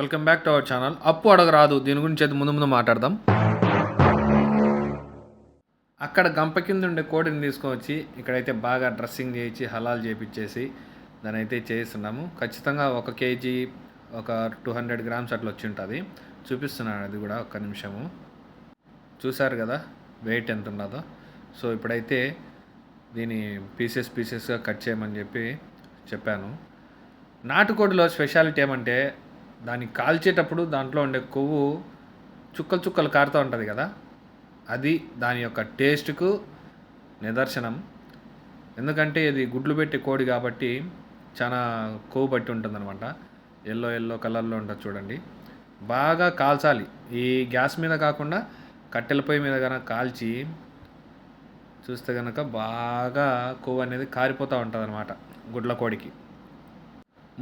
Welcome back to our channel అప్పు అడగరాదు. దీని గురించి అయితే ముందు ముందు మాట్లాడదాం. అక్కడ గంప కింద ఉండే కోడిని తీసుకొచ్చి ఇక్కడైతే బాగా డ్రెస్సింగ్ చేయించి హలాల్ చేపించేసి దాని అయితే చేయిస్తున్నాము. ఖచ్చితంగా ఒక కేజీ ఒక టూ హండ్రెడ్ గ్రామ్స్ అట్లా వచ్చి ఉంటుంది. చూపిస్తున్నాను అది కూడా ఒక్క నిమిషము. చూసారు కదా వెయిట్ ఎంత ఉన్నదో. సో ఇప్పుడైతే దీని పీసెస్ పీసెస్గా కట్ చేయమని చెప్పి చెప్పాను. నాటుకోడిలో స్పెషాలిటీ ఏమంటే దాన్ని కాల్చేటప్పుడు దాంట్లో ఉండే కొవ్వు చుక్కలు చుక్కలు కారుతూ ఉంటుంది కదా? అది దాని యొక్క టేస్ట్కు నిదర్శనం. ఎందుకంటే ఇది గుడ్లు పెట్టే కోడి కాబట్టి చాలా కొవ్వు పట్టి ఉంటుందన్నమాట. ఎల్లో ఎల్లో కలర్లో ఉంటుంది చూడండి. బాగా కాల్చాలి. ఈ గ్యాస్ మీద కాకుండా కట్టెల పొయ్యి మీద కనుక కాల్చి చూస్తే కనుక బాగా కొవ్వు అనేది కారిపోతూ ఉంటుంది అనమాట గుడ్ల కోడికి.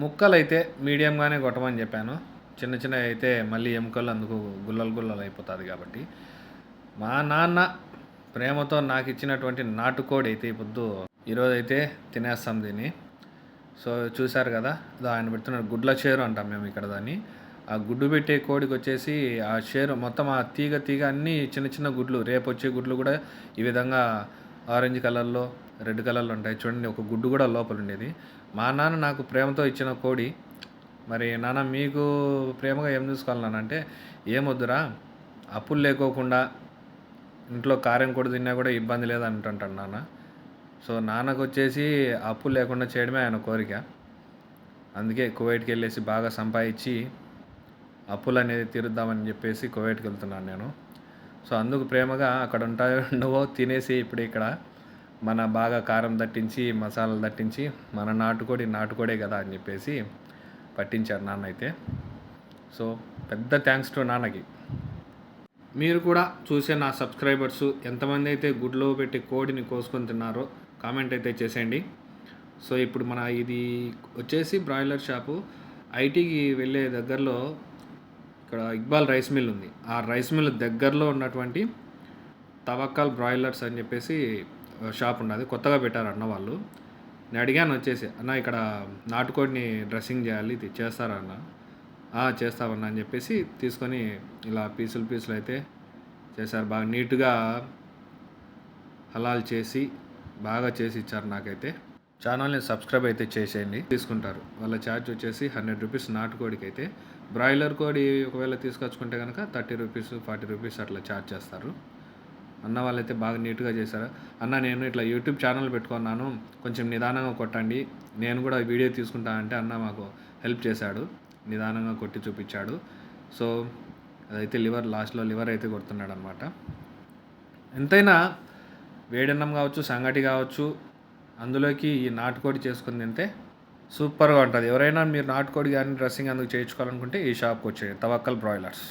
ముక్కలు అయితే మీడియంగానే కొట్టమని చెప్పాను. చిన్న చిన్న అయితే మళ్ళీ ఎముకలు అందుకు గుల్లలు గుల్లలు అయిపోతుంది కాబట్టి. మా నాన్న ప్రేమతో నాకు ఇచ్చినటువంటి నాటుకోడి అయితే ఇప్పుడు ఈరోజైతే తినేస్తాం దీన్ని. సో చూశారు కదా ఇదో ఆయన పెడుతున్న గుడ్ల చేరు అంటాం మేము ఇక్కడ దాన్ని. ఆ గుడ్డు పెట్టే కోడికి వచ్చేసి ఆ చేరు మొత్తం ఆ తీగ తీగ అన్నీ చిన్న చిన్న గుడ్లు రేపు వచ్చే గుడ్లు కూడా ఈ విధంగా ఆరెంజ్ కలర్లో రెడ్ కలర్లో ఉంటాయి. చూడండి ఒక గుడ్డు కూడా లోపల ఉండేది మా నాన్న నాకు ప్రేమతో ఇచ్చిన కోడి. మరి నాన్న మీకు ప్రేమగా ఏం చూసుకోవాలి నాన్న అంటే ఏమొద్దురా అప్పులు లేకోకుండా ఇంట్లో కారం కూడా తిన్నా కూడా ఇబ్బంది లేదు అంటుంటాడు నాన్న. సో నాన్నకు వచ్చేసి అప్పులు లేకుండా చేయడమే ఆయన కోరిక. అందుకే కువైట్కి వెళ్ళేసి బాగా సంపాదించి అప్పులు అనేది తీరుద్దామని చెప్పేసి కువైట్కి వెళ్తున్నాను నేను. సో అందుకు ప్రేమగా అక్కడ ఉంటాయో ఉండవో తినేసి ఇప్పుడు ఇక్కడ మన బాగా కారం దట్టించి మసాలాలు దట్టించి మన నాటుకోడి నాటుకోడే కదా అని చెప్పేసి పట్టించారు నాన్న అయితే సో పెద్ద థ్యాంక్స్ టు నాన్నకి. మీరు కూడా చూసే నా సబ్స్క్రైబర్స్ ఎంతమంది అయితే గుడ్లో పెట్టి కోడిని కోసుకొని తిన్నారో కామెంట్ అయితే చేసేయండి. సో ఇప్పుడు మన ఇది వచ్చేసి బ్రాయిలర్ షాపు ఐటీకి వెళ్ళే దగ్గరలో ఇక్కడ ఇక్బాల్ రైస్ మిల్ ఉంది. ఆ రైస్ మిల్ దగ్గరలో ఉన్నటువంటి తవక్కల్ బ్రాయిలర్స్ అని చెప్పేసి షాప్ ఉన్నది. కొత్తగా పెట్టారు అన్న వాళ్ళు. నేను అడిగాను వచ్చేసి అన్న ఇక్కడ నాటుకోడిని డ్రెస్సింగ్ చేయాలి ఇది చేస్తారా అన్న? చేస్తామన్నా అని చెప్పేసి తీసుకొని ఇలా పీసులు పీసులు అయితే చేశారు. బాగా నీట్గా హలాల్ చేసి బాగా చేసి ఇచ్చారు నాకైతే. ఛానల్ని సబ్స్క్రైబ్ అయితే చేసేయండి. తీసుకుంటారు. వాళ్ళ ఛార్జ్ వచ్చేసి హండ్రెడ్ రూపీస్ నాటుకోడికి అయితే బ్రాయిలర్ కోడి ఒకవేళ తీసుకొచ్చుకుంటే కనుక థర్టీ రూపీస్ ఫార్టీ రూపీస్ అట్లా ఛార్జ్ చేస్తారు. అన్న వాళ్ళైతే బాగా నీట్గా చేశారు. అన్న నేను ఇట్లా యూట్యూబ్ ఛానల్ పెట్టుకున్నాను. కొంచెం నిదానంగా కొట్టండి. నేను కూడా వీడియో తీసుకుంటా అంటే అన్న మాకు హెల్ప్ చేశాడు. నిదానంగా కొట్టి చూపించాడు. సో అదైతే లివర్ లాస్ట్లో లివర్ అయితే కొడుతున్నాడు అనమాట ఎంతైనా వేడన్నం కావచ్చు సంగటి కావచ్చు అందులోకి ఈ నాటుకోడి చేసుకుని తింటే సూపర్గా ఉంటుంది. ఎవరైనా మీరు నాటుకోడి కానీ డ్రెస్సింగ్ అందుకు చేయించుకోవాలనుకుంటే ఈ షాప్కి వచ్చేయండి. తవక్కల్ బ్రాయిలర్స్.